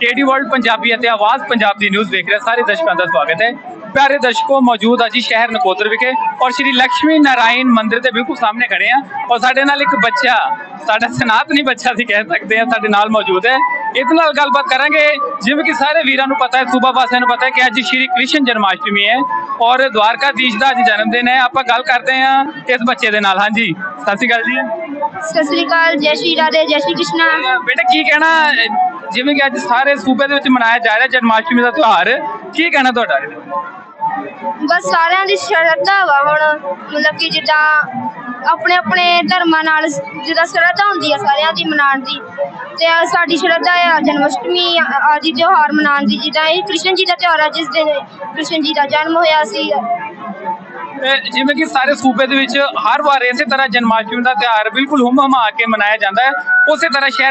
ਕੇਡੀ world Punjabi ਅਤੇ ਆਵਾਜ਼ ਪੰਜਾਬ ਦੀ news ਦੇਖ ਰਹੇ, ਸਾਰੇ ਦਰਸ਼ਕਾਂ ਦਾ ਸਵਾਗਤ ਹੈ। ਪਿਆਰੇ ਦਰਸ਼ਕੋ, ਮੌਜੂਦ ਅੱਜ ਸ਼ਹਿਰ ਨਕੋਦਰ ਵਿਖੇ ਔਰ ਸ਼੍ਰੀ ਲక్ష్ਮੀ ਨਾਰਾਇਣ ਮੰਦਿਰ ਦੇ ਬਿਲਕੁਲ ਸਾਹਮਣੇ ਖੜੇ ਆ ਔਰ ਸਾਡੇ ਨਾਲ ਇੱਕ ਬੱਚਾ, ਸਾਡਾ ਸਨਾਤਨੀ ਬੱਚਾ ਸੀ ਕਹਿ ਸਕਦੇ ਆ ਸਾਡੇ ਨਾਲ ਮੌਜੂਦ ਹੈ। ਇਹਦੇ ਨਾਲ ਗੱਲਬਾਤ ਕਰਾਂਗੇ, ਜਿਵੇਂ ਕਿ ਸਾਰੇ ਵੀਰਾਂ ਨੂੰ ਪਤਾ ਹੈ, ਸੂਬਾ ਵਾਸੀਆਂ ਨੂੰ ਪਤਾ ਹੈ ਕਿ ਅੱਜ ਸ਼੍ਰੀ ਕ੍ਰਿਸ਼ਨ ਜਨਮਾਸ਼ਟਮੀ ਹੈ ਔਰ ਦਵਾਰਕਾਧੀਸ਼ ਦਾ ਅੱਜ ਜਨਮ ਦਿਨ ਹੈ। ਆਪਾਂ ਗੱਲ ਕਰਦੇ ਹਾਂ ਇਸ ਬੱਚੇ ਦੇ ਨਾਲ। ਹਾਂਜੀ, ਸਤਿ ਸ਼੍ਰੀ ਅਕਾਲ ਜੀ। ਸਤਿ ਸ੍ਰੀ ਅਕਾਲ ਜੈ ਸ਼੍ਰੀ ਰਾਧੇ ਜੈ ਸ਼੍ਰੀ ਕ੍ਰਿਸ਼ਨਾ। ਬੇਟਾ ਕੀ ਕਹਿਣਾ? ਜਿਵੇਂ ਕਿ ਅੱਜ ਸਾਰੇ ਸੂਬੇ ਦੇ ਵਿੱਚ ਮਨਾਇਆ ਜਾ ਰਿਹਾ ਜਨਮਾਸ਼ਟਮੀ ਦਾ ਤਿਉਹਾਰ ਕੀ ਕਹਿਣਾ ਤੁਹਾਡਾ? ਇਹਦੇ ਬਾਰੇ? ਬਸ ਸਾਰਿਆਂ ਦੀ ਸ਼ਰਧਾ ਵਾ ਹੁਣ ਮਤਲਬ ਕਿ ਜਿੱਦਾਂ ਆਪਣੇ ਆਪਣੇ ਧਰਮਾਂ ਨਾਲ ਜਿੱਦਾਂ ਸ਼ਰਧਾ ਹੁੰਦੀ ਆ ਸਾਰਿਆਂ ਦੀ ਮਨਾਉਣ ਦੀ। ਤੇ ਸਾਡੀ ਸ਼ਰਧਾ ਆ ਜਨਮਸ਼ਟਮੀ ਆਦਿ ਤਿਉਹਾਰ ਮਨਾਉਣ ਦੀ ਜਿੱਦਾਂ ਇਹ ਕ੍ਰਿਸ਼ਨ ਜੀ ਦਾ ਤਿਉਹਾਰ ਆ ਜਿਸ ਦਿਨ ਕ੍ਰਿਸ਼ਨ ਜੀ ਦਾ ਜਨਮ ਹੋਇਆ ਸੀ। ਜਿਵੇਂ ਕਿ ਸਾਰੇ ਸੂਬੇ ਦੇ ਵਿੱਚ ਹਰ ਵਾਰ ਇਸੇ ਤਰ੍ਹਾਂ ਜਨਮਾਸ਼ਟਮੀ ਦਾ ਤਿਉਹਾਰ ਬਿਲਕੁਲ ਹੁੰਮ ਹਮਾ ਕੇ ਮਨਾਇਆ ਜਾਂਦਾ ਹੈ। ਉਸੇ ਤਰ੍ਹਾਂ ਸ਼ਹਿਰ